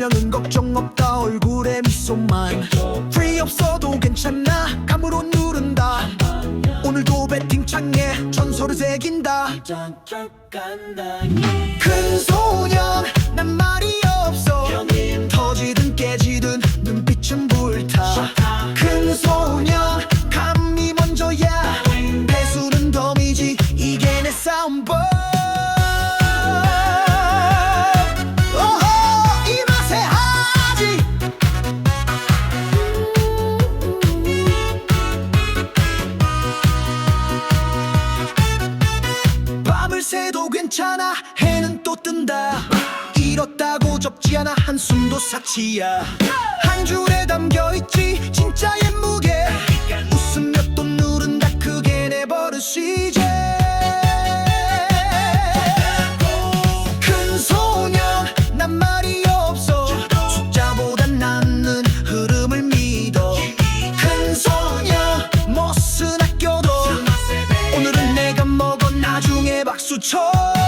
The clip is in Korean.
소녀는 걱정 없다 얼굴에 미소만. Free 없어도 괜찮아 감으로 누른다. 오늘도 배팅창에 전설을 새긴다. 큰 밤을 새도 괜찮아. 해는 또 뜬다. 잃었다고 접지 않아. 한숨도 사치야. 한 줄에 담겨 主厨